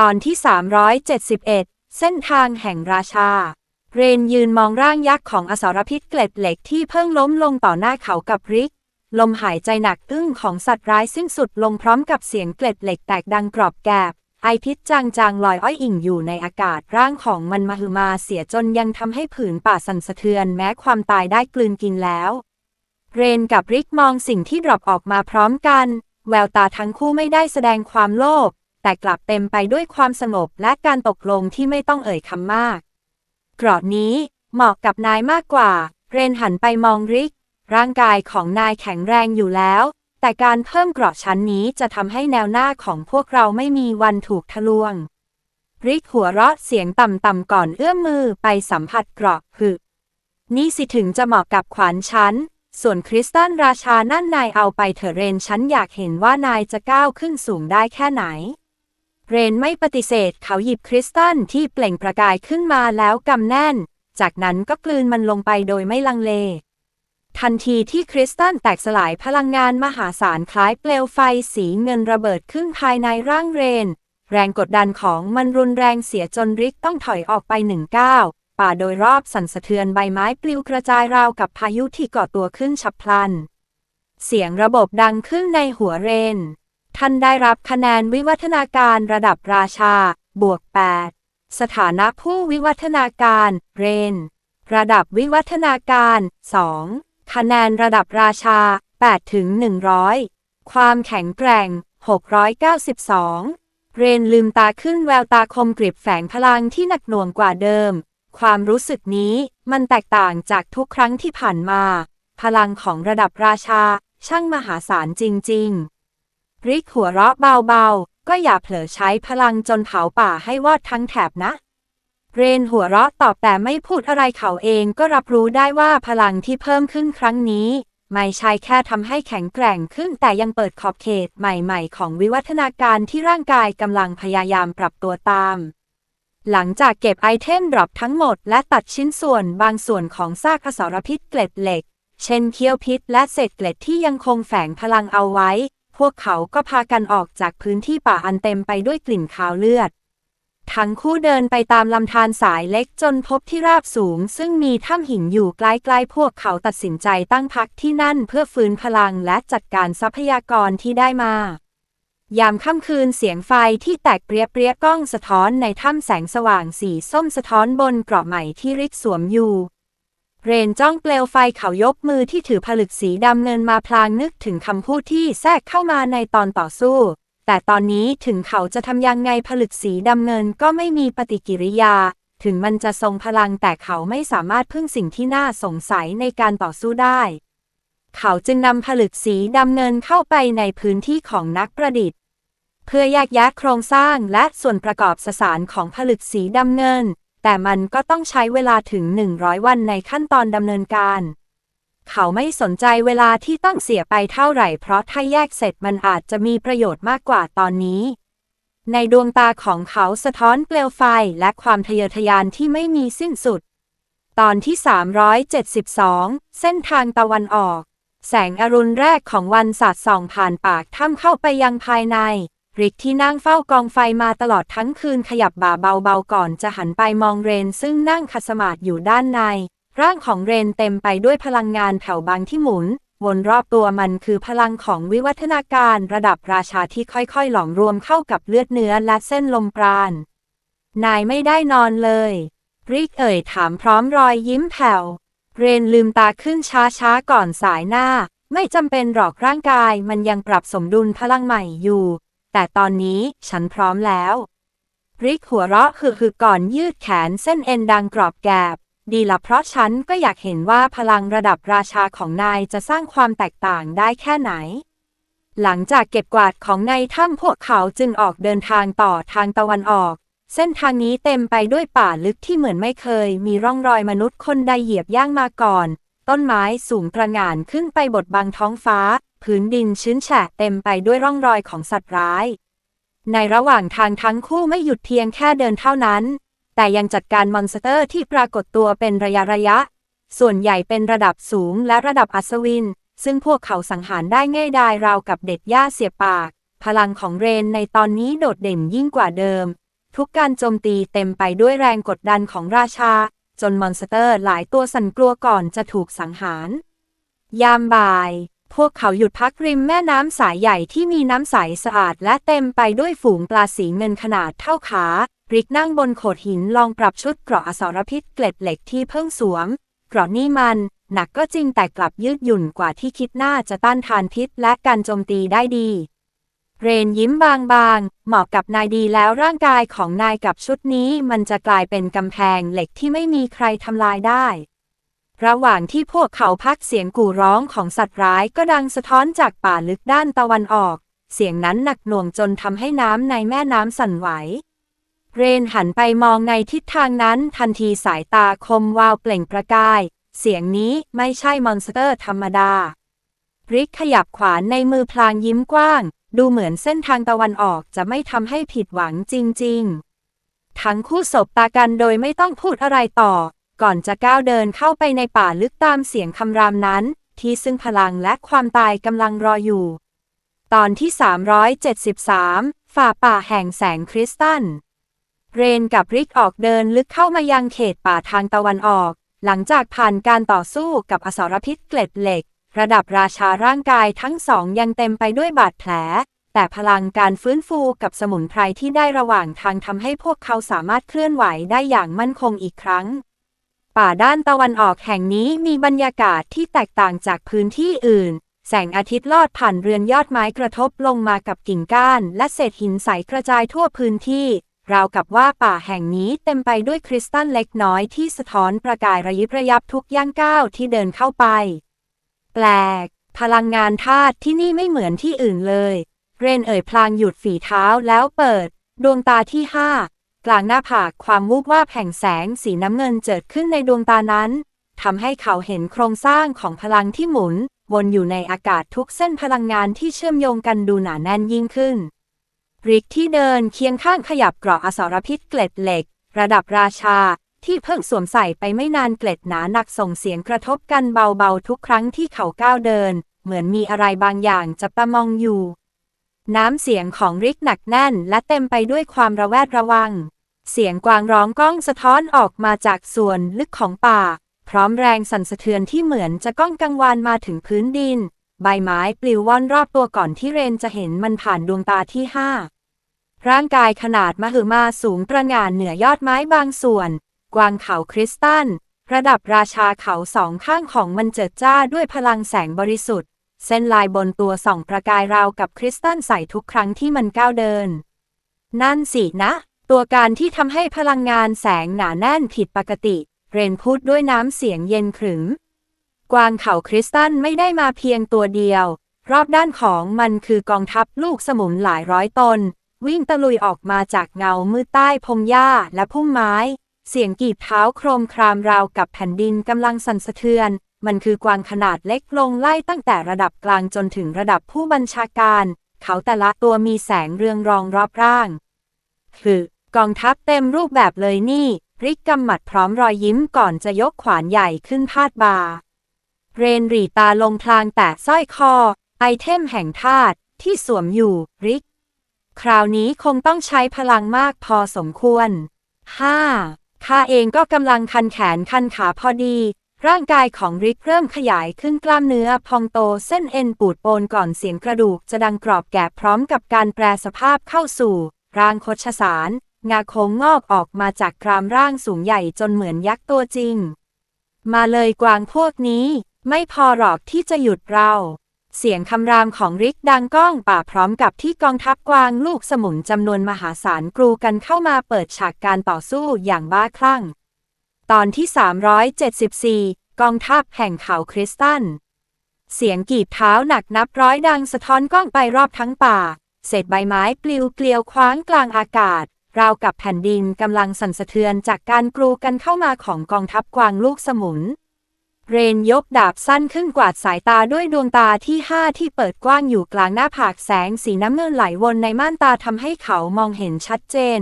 ตอนที่ 371 เส้นทางแห่งราชา เรนยืนมองร่างยักษ์ของอสรพิษเกล็ดเหล็กที่เพิ่งล้มลงต่อหน้าเขากับริก ลมหายใจหนักอึ้งของสัตว์ร้ายสิ้นสุดลงพร้อมกับเสียงเกล็ดเหล็กแตกดังกรอบแกรบไอพิษจางๆลอยอ้อยอิ่งอยู่ในอากาศร่างของมันมหึมาเสียจนยังทำให้ผืนป่าสั่นสะเทือนแม้ความตายได้กลืนกินแล้ว เรนกับริกมองสิ่งที่ดรอปออกมาพร้อมกัน แววตาทั้งคู่ไม่ได้แสดงความโลภ แต่กลับเต็มไปด้วยความสงบและการตกลงที่ไม่ต้องเอ่ยคำมาก กรอบนี้เหมาะกับนายมากกว่า เรนหันไปมองริก ร่างกายของนายแข็งแรงอยู่แล้ว แต่การเพิ่มเกราะชั้นนี้จะทำให้แนวหน้าของพวกเราไม่มีวันถูกทะลวง ริกหัวเราะเสียงต่ำๆก่อนเอื้อมมือไปสัมผัสเกราะหึนี่สิถึงจะเหมาะกับขวานฉันส่วนคริสตันราชานั่นนายเอาไปเถอะเรนฉันอยากเห็นว่านายจะก้าวขึ้นสูงได้แค่ไหน เรนไม่ปฏิเสธเขาหยิบคริสตัลที่เปล่งประกายขึ้นมาแล้วกำแน่น จากนั้นก็กลืนมันลงไปโดยไม่ลังเล ทันทีที่คริสตัลแตกสลายพลังงานมหาศาลคล้ายเปลวไฟสีเงินระเบิดขึ้นภายในร่างเรน แรงกดดันของมันรุนแรงเสียจนริกต้องถอยออกไปหนึ่งก้าวป่าโดยรอบสั่นสะเทือนใบไม้ปลิวกระจายราวกับพายุที่ก่อตัวขึ้นฉับพลัน เสียงระบบดังขึ้นในหัวเรน ท่านได้รับคะแนนวิวัฒนาการระดับราชา บวก 8 สถานะผู้วิวัฒนาการ เรน ระดับวิวัฒนาการ 2 คะแนนระดับราชา 8 ถึง 100 ความแข็งแกร่ง 692 เรนลืมตาขึ้นแววตาคมกริบแฝงพลังที่หนักหน่วงกว่าเดิม ความรู้สึกนี้มันแตกต่างจากทุกครั้งที่ผ่านมา พลังของระดับราชา ช่างมหาศาลจริง ๆ ริกหัวเราะเบาๆ ก็อย่าเผลอใช้พลังจนเผาป่าให้วอดทั้งแถบนะ เรนหัวเราะตอบแต่ไม่พูดอะไรเขาเองก็รับรู้ได้ว่าพลังที่เพิ่มขึ้นครั้งนี้ ไม่ใช่แค่ทำให้แข็งแกร่งขึ้นแต่ยังเปิดขอบเขตใหม่ๆ ของวิวัฒนาการที่ร่างกายกำลังพยายามปรับตัวตาม หลังจากเก็บไอเทมดรอปทั้งหมด และตัดชิ้นส่วนบางส่วนของซากอสรพิษเกล็ดเหล็ก เช่นเคี้ยวพิษและเศษเกล็ดที่ยังคงแฝงพลังเอาไว้ วกเขาก็พากันออกจากพื้นที่ป่าอันเต็มไปด้วยกลิ่นคาวเลือด ทั้งคู่เดินไปตามลำธารสายเล็กจนพบที่ราบสูง ซึ่งมีถ้ำหินอยู่ใกล้ๆพวกเขาตัดสินใจตั้งพักที่นั่นเพื่อฟื้นพลังและจัดการทรัพยากรที่ได้มายามค่ำคืนเสียงไฟที่แตกเปรียเปรียกล้องสะท้อนในถ้ำแสงสว่างสีส้มสะท้อนบนเกราะใหม่ที่ริกสวมอยู่ เรนจ้องเปลวไฟเขายกมือที่ถือผลึกสีดำเงินมาพลางนึกถึงคำพูดที่แทรกเข้ามาในตอนต่อสู้ แต่ตอนนี้ถึงเขาจะทำยังไงผลึกสีดำเงินก็ไม่มีปฏิกิริยา ถึงมันจะทรงพลังแต่เขาไม่สามารถพึ่งสิ่งที่น่าสงสัยในการต่อสู้ได้ เขาจึงนำผลึกสีดำเงินเข้าไปในพื้นที่ของนักประดิษฐ์ เพื่อแยกแยะโครงสร้างและส่วนประกอบสสารของผลึกสีดำเงิน แต่มันก็ต้องใช้เวลาถึง 100 วันในขั้นตอนดำเนินการ เขาไม่สนใจเวลาที่ต้องเสียไปเท่าไหร่ เพราะถ้าแยกเสร็จมันอาจจะมีประโยชน์มากกว่าตอนนี้ ในดวงตาของเขาสะท้อนเปลวไฟและความทะเยอทะยานที่ไม่มีสิ้นสุด ตอนที่ 372 เส้นทางตะวันออก แสงอรุณแรกของวันสาดส่องผ่านปากถ้ำเข้าไปยังภายใน ริกที่นั่งเฝ้ากองไฟมาตลอดทั้งคืนขยับบ่าเบาๆก่อนจะหันไปมองเรนซึ่งนั่งคัดสมาธิอยู่ด้านใน ร่างของเรนเต็มไปด้วยพลังงานแผ่วบางที่หมุน วนรอบตัวมันคือพลังของวิวัฒนาการระดับราชาที่ค่อยๆ หลอมรวมเข้ากับเลือดเนื้อและเส้นลมปราณ นายไม่ได้นอนเลยริกเอ่ยถามพร้อมรอยยิ้มแผ่ว เรนลืมตาขึ้นช้าๆก่อนสายหน้า ไม่จำเป็นหรอกร่างกายมันยังปรับสมดุลพลังใหม่อยู่ แต่ตอนนี้ฉันพร้อมแล้วริกหัวเราะคือคือก่อนยืดแขนเส้นเอ็นดังกรอบแกรบดีละเพราะฉันก็อยากเห็นว่าพลังระดับราชาของนายจะสร้างความแตกต่างได้แค่ไหน หลังจากเก็บกวาดของในถ้ำพวกเขาจึงออกเดินทางต่อทางตะวันออก เส้นทางนี้เต็มไปด้วยป่าลึกที่เหมือนไม่เคย มีร่องรอยมนุษย์คนใดเหยียบย่างมาก่อน ต้นไม้สูงประหง่านขึ้นไปบดบังท้องฟ้า พื้นดินชื้นแฉะเต็มไปด้วยร่องรอยของสัตว์ร้าย ในระหว่างทางทั้งคู่ไม่หยุดเพียงแค่เดินเท่านั้น แต่ยังจัดการมอนสเตอร์ที่ปรากฏตัวเป็นระยะระยะ ส่วนใหญ่เป็นระดับสูงและระดับอัศวิน ซึ่งพวกเขาสังหารได้ง่ายดายราวกับเด็ดหญ้าเสียปาก พลังของเรนในตอนนี้โดดเด่นยิ่งกว่าเดิม ทุกการโจมตีเต็มไปด้วยแรงกดดันของราชา จนมอนสเตอร์หลายตัวสั่นกลัวก่อนจะถูกสังหาร ยามบ่าย พวกเขาหยุดพักริมแม่น้ำสายใหญ่ที่มีน้ำใสสะอาดและเต็มไปด้วยฝูงปลาสีเงินขนาดเท่าขา ริกนั่งบนโขดหินลองปรับชุดเกราะอสรพิษเกล็ดเหล็กที่เพิ่งสวมเกราะนี่มัน หนักก็จริงแต่กลับยืดหยุ่นกว่าที่คิดน่าจะต้านทานพิษและการโจมตีได้ดี เรนยิ้มบางๆ เหมาะกับนายดีแล้วร่างกายของนายกับชุดนี้มันจะกลายเป็นกำแพงเหล็กที่ไม่มีใครทำลายได้ ระหว่างที่พวกเขาพักเสียงกู่ร้องของสัตว์ร้ายก็ดังสะท้อนจากป่าลึกด้านตะวันออก เสียงนั้นหนักหน่วงจนทำให้น้ำในแม่น้ำสั่นไหว เรนหันไปมองในทิศทางนั้นทันทีสายตาคมวาวเปล่งประกาย เสียงนี้ไม่ใช่มอนสเตอร์ธรรมดา ริกขยับขวานในมือพลางยิ้มกว้าง ดูเหมือนเส้นทางตะวันออกจะไม่ทำให้ผิดหวังจริง ๆ ทั้งคู่สบตากันโดยไม่ต้องพูดอะไรต่อ ก่อนจะก้าวเดินเข้าไปในป่าลึกตามเสียงคำรามนั้น ที่ซึ่งพลังและความตายกำลังรออยู่ ตอนที่ 373 ฝ่าป่าแห่งแสงคริสตัล เรนกับริกออกเดินลึกเข้ามายังเขตป่าทางตะวันออก หลังจากผ่านการต่อสู้กับอสรพิษเกล็ดเหล็ก ระดับราชาร่างกายทั้งสองยังเต็มไปด้วยบาดแผลแต่พลังการฟื้นฟูกับสมุนไพรที่ได้ระหว่างทางทำให้พวกเขาสามารถเคลื่อนไหวได้อย่างมั่นคงอีกครั้ง ป่าด้านตะวันออกแห่งนี้มีบรรยากาศที่แตกต่างจากพื้นที่อื่น แสงอาทิตย์ลอดผ่านเรือนยอดไม้กระทบลงมากับกิ่งก้าน และเศษหินใสกระจายทั่วพื้นที่ ราวกับว่าป่าแห่งนี้เต็มไปด้วยคริสตัลเล็กน้อยที่สะท้อนประกายระยิบระยับทุกย่างก้าวที่เดินเข้าไป แปลก พลังงานธาตุที่นี่ไม่เหมือนที่อื่นเลย เรนเอ่ยพลางหยุดฝีเท้าแล้วเปิด ดวงตาที่ห้า กลางหน้าผากความวูบวาบแห่งแสงสีน้ำเงินเจิดขึ้นในดวงตานั้นทำให้เขาเห็นโครงสร้างของพลังที่หมุน วนอยู่ในอากาศทุกเส้นพลังงานที่เชื่อมโยงกันดูหนาแน่นยิ่งขึ้น ริกที่เดินเคียงข้างขยับเกราะอสรพิษเกล็ดเหล็ก ระดับราชา ที่เพิ่งสวมใส่ไปไม่นานเกล็ดหนาหนักส่งเสียงกระทบกันเบาๆทุกครั้งที่เขาก้าวเดิน เหมือนมีอะไรบางอย่างจะประมองอยู่ น้ำเสียงของริกหนักแน่นและเต็มไปด้วยความระแวดระวัง เสียงกวางร้องก้องสะท้อนออกมาจากส่วนลึกของป่า พร้อมแรงสั่นสะเทือนที่เหมือนจะก้องกังวานมาถึงพื้นดิน ใบไม้ปลิวว่อนรอบตัวก่อนที่เรนจะเห็นมันผ่านดวงตาที่ห้าร่างกายขนาดมหึมาสูงประหง่านเหนือยอดไม้บางส่วน กวางเขาคริสตัลระดับราชาเขาสองข้างของมันเจิดจ้าด้วยพลังแสงบริสุทธิ์ เส้นลายบนตัวส่องประกายราวกับคริสตัลใสทุกครั้งที่มันก้าวเดิน นั่นสินะ ตัวการที่ทำให้พลังงานแสงหนาแน่นผิดปกติ เรนพูดด้วยน้ำเสียงเย็นขรึม กวางเขาคริสตัลไม่ได้มาเพียงตัวเดียว รอบด้านของมันคือกองทัพลูกสมุนหลายร้อยตน วิ่งตะลุยออกมาจากเงามืดใต้พงหญ้าและพุ่มไม้ เสียงกีบเท้าโครมครามราวกับแผ่นดินกำลังสั่นสะเทือน มันคือกวางขนาดเล็กลงไล่ตั้งแต่ระดับกลางจนถึงระดับผู้บัญชาการ เขาแต่ละตัวมีแสงเรืองรองรอบร่าง คือกองทัพเต็มรูปแบบเลยนี่ ริกกำหมัดพร้อมรอยยิ้มก่อนจะยกขวานใหญ่ขึ้นพาดบา เรนรีตาลงพลางแตะสร้อยคอ ไอเทมแห่งธาตุที่สวมอยู่ ริก คราวนี้คงต้องใช้พลังมากพอสมควร 5. ข้าเองก็กำลังคันแขนคันขาพอดี ร่างกายของริกเริ่มขยายขึ้นกล้ามเนื้อพองโตเส้นเอ็นปูดโปนก่อนเสียงกระดูกจะดังกรอบแกะพร้อมกับการแปลสภาพเข้าสู่ร่างโคชสาร งาโค้งงอกออกมาจากกรามร่างสูงใหญ่จนเหมือนยักษ์ตัวจริง มาเลยกวางพวกนี้ ไม่พอหรอกที่จะหยุดเรา เสียงคำรามของริกดังก้องป่าพร้อมกับที่กองทัพกวางลูกสมุนจำนวนมหาศาลกรูกันเข้ามาเปิดฉากการต่อสู้อย่างบ้าคลั่ง ตอนที่ 374 กองทัพแห่งเขาคริสตัลเสียงกีบเท้าหนักนับร้อยดังสะท้อนก้องไปรอบทั้งป่า เศษใบไม้ปลิวเกลียวคว้างกลางอากาศ ราวกับแผ่นดินกำลังสั่นสะเทือนจากการกรูกันเข้ามาของกองทัพกวางลูกสมุน เรนยกดาบสั้นขึ้นกวาดสายตาด้วยดวงตาที่ห้าที่เปิดกว้างอยู่กลางหน้าผากแสงสีน้ำเงินไหลวนในม่านตาทำให้เขามองเห็นชัดเจน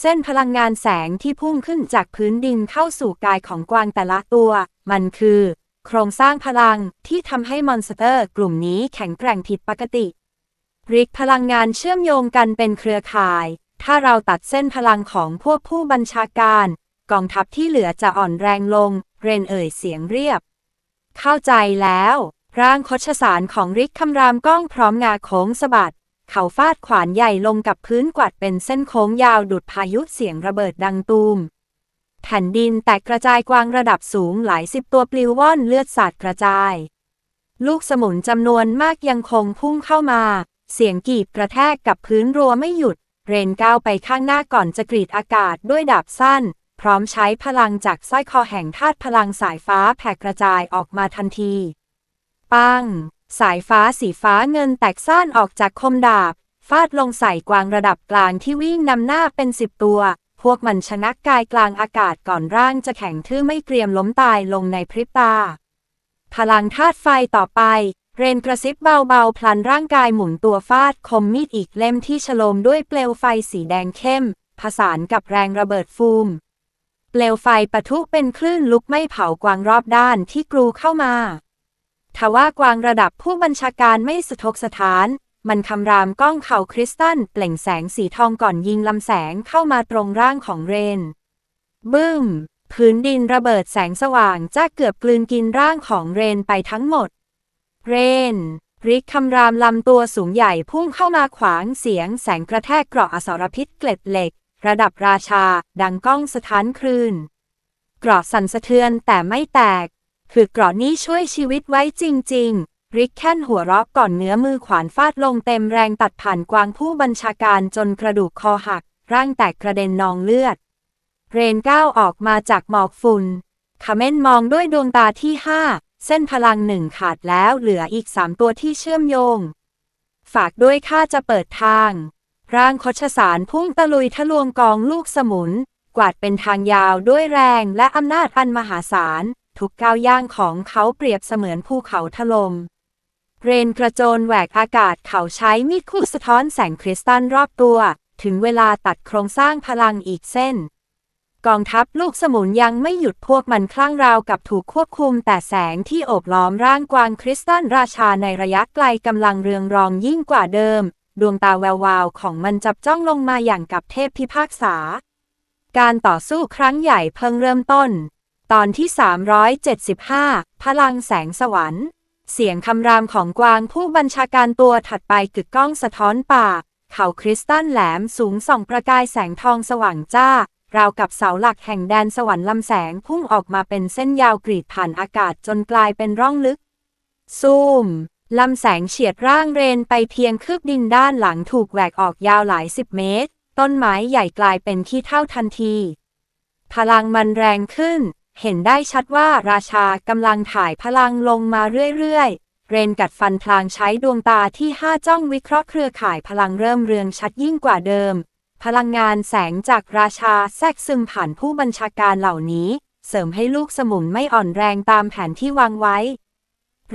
เส้นพลังงานแสงที่พุ่งขึ้นจากพื้นดินเข้าสู่กายของกวางแต่ละตัว มันคือ โครงสร้างพลังที่ทำให้มอนสเตอร์กลุ่มนี้แข็งแกร่งผิดปกติริกพลังงานเชื่อมโยงกันเป็นเครือข่าย ถ้าเราตัดเส้นพลังของพวกผู้บัญชาการ กองทัพที่เหลือจะอ่อนแรงลง เรนเอ่ยเสียงเรียบ เข้าใจแล้ว ร่างคชสารของริกคำรามก้องพร้อมงาโค้งสะบัด เขาฟาดขวานใหญ่ลงกับพื้นกวาดเป็นเส้นโค้งยาวดุดพายุเสียงระเบิดดังตูม แผ่นดินแตกกระจายกวางระดับสูงหลายสิบตัวปลิวว่อนเลือดสาดกระจาย ลูกสมุนจำนวนมากยังคงพุ่งเข้ามา เสียงกีบกระแทกกับพื้นรัวไม่หยุด เรนก้าวไปข้างหน้าก่อนจะกรีดอากาศด้วยดาบสั้น พร้อมใช้พลังจากสร้อยคอแห่งธาตุพลังสายฟ้าแผ่กระจายออกมาทันที ปัง สายฟ้าสีฟ้าเงินแตกซ่านออกจากคมดาบ ฟาดลงใส่กวางระดับกลางที่วิ่งนำหน้าเป็นสิบตัว พวกมันชะงักกายกลางอากาศก่อนร่างจะแข็งทื่อไม่เกรียมล้มตายลงในพริบตา พลังธาตุไฟต่อไป เรนกระซิบเบาๆ พลันร่างกายหมุนตัวฟาดคมมีดอีกเล่มที่ฉโลมด้วยเปลวไฟสีแดงเข้ม ผสานกับแรงระเบิดฟูม เปลวไฟปะทุเป็นคลื่นลุกไม่เผากวางรอบด้านที่กรูเข้ามา ทว่ากวางระดับผู้บัญชาการไม่สะทกสถาน มันคำรามก้องเขาคริสตัลเปล่งแสงสีทองก่อนยิงลำแสงเข้ามาตรงร่างของเรน บึ้ม พื้นดินระเบิดแสงสว่างจ้าเกือบกลืนกินร่างของเรนไปทั้งหมด เรนริกคำรามลำตัวสูงใหญ่พุ่งเข้ามาขวางเสียงแสงกระแทกเกราะอสรพิษเกล็ดเหล็ก ระดับราชา ดังก้องสถานคลื่นเกราะสั่นสะเทือนแต่ไม่แตก คือกราะนี้ช่วยชีวิตไว้จริง ๆ ริกแค่นหัวเรอกก่อนเนื้อมือขวานฟาดลงเต็มแรงตัดผ่านกวางผู้บัญชาการจนกระดูกคอหัก ร่างแตกกระเด็นนองเลือด เรนก้าวออกมาจากหมอกฝุ่นคาเมนมองด้วยดวงตาที่ห้าเส้นพลังหนึ่งขาดแล้วเหลืออีกสามตัวที่เชื่อมโยง ฝากด้วยข้าจะเปิดทาง ร่างคชสารพุ่งตะลุยทะลวงกองลูกสมุน กวาดเป็นทางยาวด้วยแรงและอำนาจอันมหาศาล ทุกก้าวย่างของเขาเปรียบเสมือนภูเขาถลม่ม เรนกระโจนแหวกอากาศเขาใช้มีดคู่สะท้อนแสงคริสตัลรอบตัว ถึงเวลาตัดโครงสร้างพลังอีกเส้น กองทัพลูกสมุนยังไม่หยุดพวกมันคลั่งราวกับถูกควบคุมแต่แสงที่โอบล้อมร่างกวางคริสตัลราชาในระยะไกลกำลังเรืองรองยิ่งกว่าเดิม ดวงตาแวววาวของมันจับจ้องลงมาอย่างกับเทพพิพากษา การต่อสู้ครั้งใหญ่เพิ่งเริ่มต้น ตอนที่ 375 พลังแสงสวรรค์ เสียงคำรามของกวางผู้บัญชาการตัวถัดไปกึกก้องสะท้อนป่า เขาคริสตัลแหลมสูงส่องประกายแสงทองสว่างจ้าราวกับเสาหลักแห่งแดนสวรรค์ลำแสงพุ่งออกมาเป็นเส้นยาวกรีดผ่านอากาศจนกลายเป็นร่องลึก ซูม ลำแสงเฉียดร่างเรนไปเพียงคืบดินด้านหลังถูกแหวกออกยาวหลายสิบเมตร ต้นไม้ใหญ่กลายเป็นขี้เท่าทันที พลังมันแรงขึ้น เห็นได้ชัดว่าราชากำลังถ่ายพลังลงมาเรื่อยๆ เรนกัดฟันพลางใช้ดวงตาที่ห้าจ้องวิเคราะห์เครือข่ายพลังเริ่มเรืองชัดยิ่งกว่าเดิม พลังงานแสงจากราชาแทรกซึมผ่านผู้บัญชาการเหล่านี้ เสริมให้ลูกสมุนไม่อ่อนแรงตามแผนที่วางไว้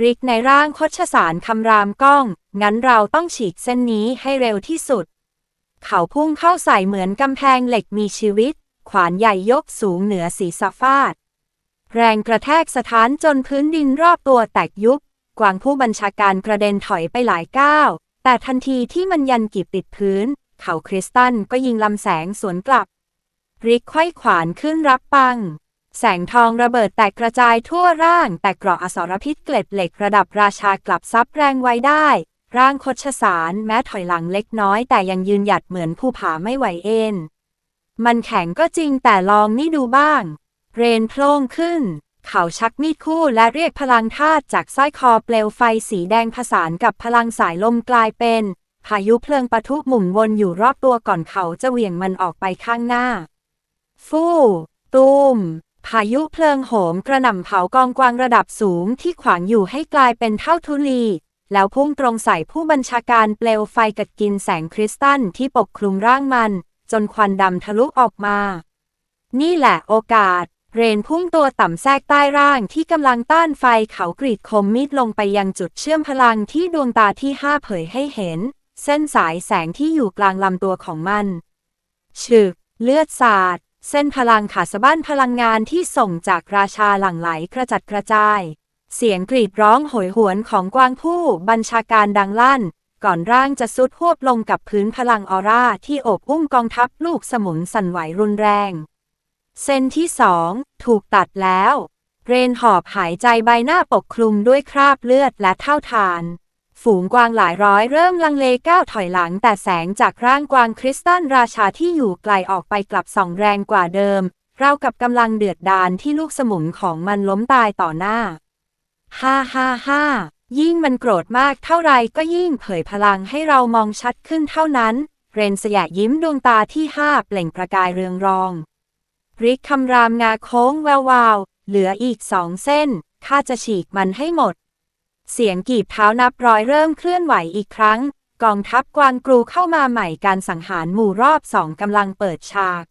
ริกในร่างคชสารคำรามก้อง งั้นเราต้องฉีกเส้นนี้ให้เร็วที่สุด เขาพุ่งเข้าใส่เหมือนกำแพงเหล็กมีชีวิต ขวานใหญ่ยกสูงเหนือศีรษะฟาด แรงกระแทกสถานจนพื้นดินรอบตัวแตกยุบ กวางผู้บัญชาการกระเด็นถอยไปหลายก้าว แต่ทันทีที่มันยันกีบติดพื้น เขาคริสตัลก็ยิงลำแสงสวนกลับ ริกไขว้ขวานขึ้นรับปัง แสงทองระเบิดแตกกระจายทั่วร่าง แต่เกราะอสรพิษเกล็ดเหล็กระดับราชากลับซับแรงไว้ได้ ร่างคดชสารแม้ถอยหลังเล็กน้อย แต่ยังยืนหยัดเหมือนภูผาไม่ไหวเอ็น มันแข็งก็จริงแต่ลองนี่ดูบ้าง เรนโพล่งขึ้น เขาชักมีดคู่และเรียกพลังธาตุจากสร้อยคอเปลวไฟสีแดงผสานกับพลังสายลมกลายเป็น พายุเพลิงปะทุหมุนวนอยู่รอบตัวก่อนเขาจะเหวี่ยงมันออกไปข้างหน้า ฟู่ตูมพายุเพลิงโหมกระหน่ำเผากองกวางระดับสูงที่ขวางอยู่ให้กลายเป็นเท่าทุลี แล้วพุ่งตรงใส่ผู้บัญชาการเปลวไฟกัดกินแสงคริสตัลที่ปกคลุมร่างมัน จนควันดำทะลุออกมา นี่แหละโอกาส เรนพุ่งตัวต่ำแทรกใต้ร่างที่กำลังต้านไฟเขากรีดคมมีดลงไปยังจุดเชื่อมพลังที่ดวงตาที่ห้าเผยให้เห็น เส้นสายแสงที่อยู่กลางลำตัวของมันฉึก เลือดสาด เส้นพลังขาดสะบั้นพลังงานที่ส่งจากราชาหลั่งไหลกระจัดกระจาย เสียงกรีดร้องโหยหวนของกวางผู้บัญชาการดังลั่น ก่อนร่างจะสุดหวบลงกับพื้นพลังออร่าที่โอบอุ้มกองทัพลูกสมุนสั่นไหวรุนแรง เส้นที่สองถูกตัดแล้ว เรนหอบหายใจใบหน้าปกคลุมด้วยคราบเลือดและเท่าทาน ฝูงกวางหลายร้อยเริ่มลังเลก้าวถอยหลังแต่แสงจากร่างกวางคริสตัลราชาที่อยู่ไกลออกไปกลับส่องแรงกว่าเดิมเรากับกำลังเดือดดาลที่ลูกสมุนของมันล้มตายต่อหน้า ฮ่าฮ่าฮ่ายิ่งมันโกรธมากเท่าไรก็ยิ่งเผยพลังให้เรามองชัดขึ้นเท่านั้น เรนสยะยิ้มดวงตาที่ห้าเปล่งประกายเรืองรอง ริกคำรามงาโค้งแวววาว เหลืออีกสองเส้น ข้าจะฉีกมันให้หมด เสียงกีบเท้านับร้อยเริ่มเคลื่อนไหวอีกครั้ง กองทัพกวางกรูเข้ามาใหม่การสังหารหมู่รอบสองกำลังเปิดฉาก